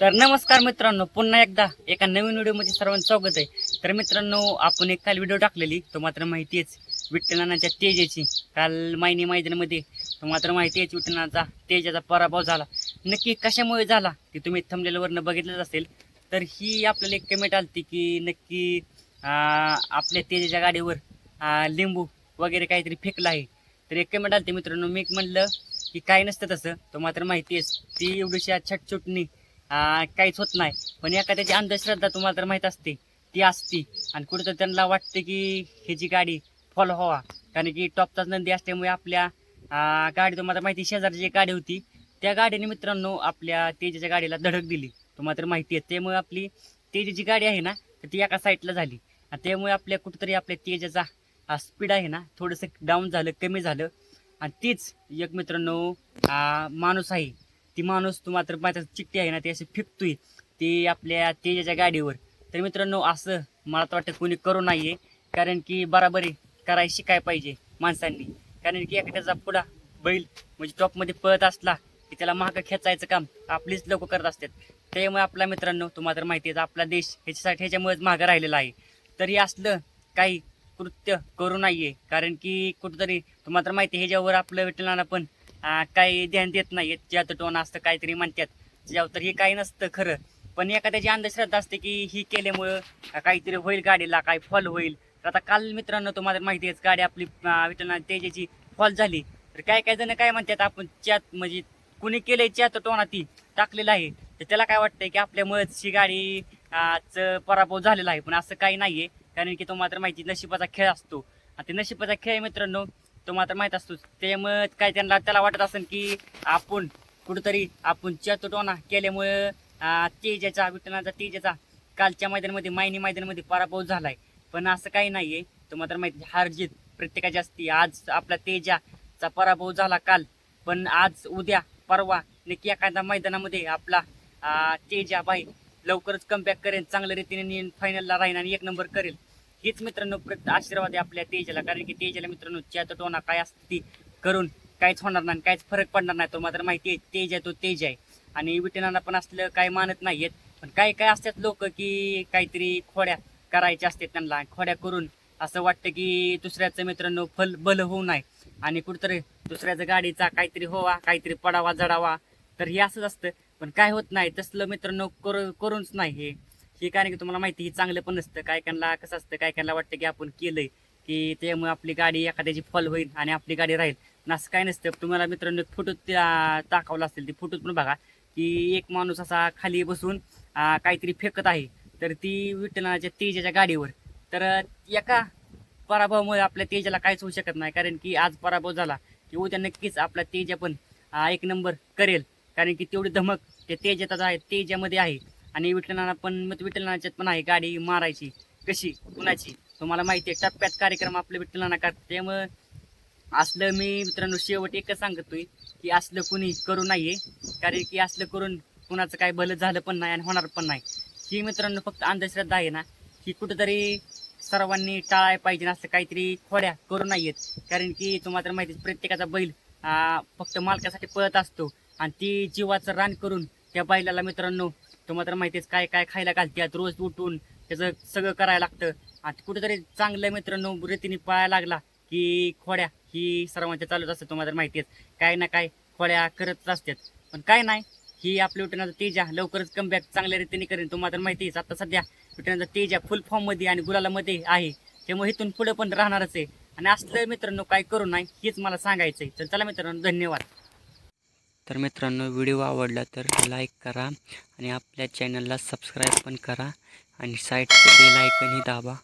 तर नमस्कार मित्रांनो पुन्हा एकदा एका नवीन व्हिडिओमध्ये सर्वांचं स्वागत आहे. तर मित्रांनो आपण एक काल व्हिडिओ टाकलेली तो मात्र माहिती आहेच विठ्ठलानाच्या तेजाची. काल मायनी मैदानामध्ये तो मात्र माहिती आहे विठ्ठलानाचा तेजाचा पराभव झाला. नक्की कशामुळे झाला ते तुम्ही थंबलेल्यावरनं बघितलंच असेल. तर ही आपल्याला एक कमेंट आलती की नक्की आपल्या तेजाच्या गाडीवर लिंबू वगैरे काहीतरी फेकलं आहे. तर एक कमेंट आलती मित्रांनो मी म्हणलं की काय नसतं तसं तो मात्र माहिती आहेच ती एवढीशी छटछुटणी काहीच होत नाही. पण एखाद्याची अंधश्रद्धा तुम्हाला तर माहीत असते. ती असती. आणि कुठं त्यांना वाटते की ह्याची गाडी फॉलो व्हावा. कारण की टॉपचाच नंदी असल्यामुळे आपल्या गाडी तुम्हाला माहिती शेजारची जी गाडी होती त्या गाडीने मित्रांनो आपल्या तेजाच्या गाडीला धडक दिली. तुम्हाला तर माहिती आहे. त्यामुळे आपली तेजाची गाडी आहे ना तर ती एका साईडला झाली. आणि त्यामुळे आपल्या कुठंतरी आपल्या तेजाचा स्पीड आहे ना थोडंसं डाऊन झालं कमी झालं. आणि तीच एक मित्रांनो माणूस आहे. ती माणूस तू मात्र माझ्या चिठ्ठी आहे ना ती अशी फिकतोय ती आपल्या तेजाच्या गाडीवर. तर मित्रांनो असं मला तर वाटतं कोणी करू नाहीये कारण की बराबरी करायला शिकाय पाहिजे माणसांनी. कारण की एखाद्याचा पुढा बैल म्हणजे टॉपमध्ये पळत असला की त्याला महाग खेचायचं काम आपलीच लोक करत असतात. त्यामुळे आपला मित्रांनो तुम्हाला तर माहिती आहे आपला देश ह्याच्यासाठी ह्याच्यामुळेच महाग राहिलेला आहे. तरी असलं काही कृत्य करू नाहीये कारण की कुठंतरी तुम्हाला तर माहिती आहे, ह्याच्यावर आपलं विठ्ठलांना पण काही ध्यान देत नाही ज्यात टोन असतं काहीतरी म्हणतात. ज्यावर तर हे काही नसतं खरं. पण एखाद्याची अंधश्रद्धा असते की ही केल्यामुळं काहीतरी होईल गाडीला काय फॉल होईल. तर आता काल मित्रांनो तुम्हाला माहिती आहे गाडी आपली आ, तेजाची फॉल झाली. तर काय काय जण काय म्हणतात आपण च्यात म्हणजे कुणी केलंय च्यात टोना ती टाकलेलं आहे. तर त्याला काय वाटतंय की आपल्यामुळेच ही गाडी च पराभव झालेला आहे. पण असं काही नाहीये. कारण की तो मात्र माहिती नशिबाचा खेळ असतो. आणि ते नशिबाचा खेळ मित्रांनो तो मात्र माहीत असतो. त्यामुळे काय त्यांना त्याला वाटत असेल की आपण कुठंतरी आपण चतुटोना केल्यामुळं तेजाचा विठ्ठलाचा तेजाचा कालच्या मैदानामध्ये मायनी मैदानामध्ये पराभव झालाय. पण असं काही नाही आहे तो मात्र माहिती हार जीत प्रत्येकाची असती. आज आपला तेजाचा पराभव झाला काल. पण आज उद्या परवा नक्की एखाद्या मैदानामध्ये आपला तेजा बाई लवकरच कमबॅक करेन चांगल्या रीतीने फायनलला राहीन आणि एक नंबर करेल. हीच मित्रांनो प्रत आशीर्वाद आहे आपल्या तेजाला. कारण की तेजाला मित्रांनो च्यात टोना काय असते ती करून काहीच होणार नाही काहीच फरक पडणार नाही. तो मात्र माहिती आहे तेज आहे तो तेज आहे. आणि विटनांना पण असलं काही मानत नाहीयेत. पण काही काय असतात लोक की काहीतरी खोड्या करायच्या असतात त्यांना खोड्या करून. असं वाटतं की दुसऱ्याचं मित्रांनो फल बल होऊ नये. आणि कुठतरी दुसऱ्याच्या गाडीचा काहीतरी होवा काहीतरी पडावा जडावा. तर हे असंच असतं. पण काय होत नाही तसलं मित्रांनो करूनच नाही हे. हे कारण की तुम्हाला माहिती चांगलं पण नसतं काय कायला कसं असतं काय कायला वाटतं की आपण केलंय. की त्यामुळे आपली गाडी एखाद्याची फॉल होईल आणि आपली गाडी राहील. असं काय नसतं. तुम्हाला मित्रांनो फोटोत फोटो असेल ती फोटोत पण बघा. की एक माणूस असा खाली बसून काहीतरी फेकत आहे. तर ती विठ्ठलाच्या तेजाच्या गाडीवर. तर एका पराभवामुळे आपल्या तेजाला काहीच होऊ शकत नाही. कारण की आज पराभव झाला की उद्या नक्कीच आपला तेजा पण एक नंबर करेल. कारण की तेवढी धमक त्या तेजात आहे तेजामध्ये आहे. आणि विठ्ठलनाना पण मग विठ्ठलनाच्यात पण आहे गाडी मारायची. कशी? कुणाची? तुम्हाला माहिती आहे टप्प्यात कार्यक्रम आपलं विठ्ठलनाना करतात. त्यामुळं असलं मी मित्रांनो शेवट एकच सांगतोय की असलं कुणी करू नाहीये. कारण की असलं करून कुणाचं काय भलं झालं पण नाही आणि होणार पण नाही. ही मित्रांनो फक्त अंधश्रद्धा आहे ना ही कुठंतरी सर्वांनी टाळायला पाहिजे असं काहीतरी खोड्या करू नाहीयेत. कारण की तुम्हाला तर माहिती आहे, प्रत्येकाचा बैल फक्त मालकासाठी पळत असतो. आणि ती जीवाचं रान करून त्या बैलाला मित्रांनो तुम्हाला तर माहितीच काय काय खायला घालतात रोज उठून त्याचं सगळं करायला लागतं. आणि कुठेतरी चांगलं मित्रांनो रीतीने पळायला लागला की खोड्या ही सर्वांच्या चालूच असतात तुम्हाला तर माहिती आहे काय ना काय खोड्या करतच असतात. पण काय नाही ही आपल्या विठ्ठलाचा तेजा लवकरच कमबॅक चांगल्या रीतीने करेन तुम्हाला तर माहिती आहे आता सध्या विठ्ठलाचा तेजा फुल फॉर्ममध्ये आणि गुलालामध्ये आहे. त्यामुळे इथून पुढे पण राहणारच आहे. आणि असलं मित्रांनो काय करू नाही हेच मला सांगायचं आहे तर चला मित्रांनो धन्यवाद. तर मित्रांनो व्हिडिओ आवडला तर लाईक करा आणि आपल्या चॅनलला सबस्क्राईब पण करा आणि साईडचे बेल आयकनही दाबा.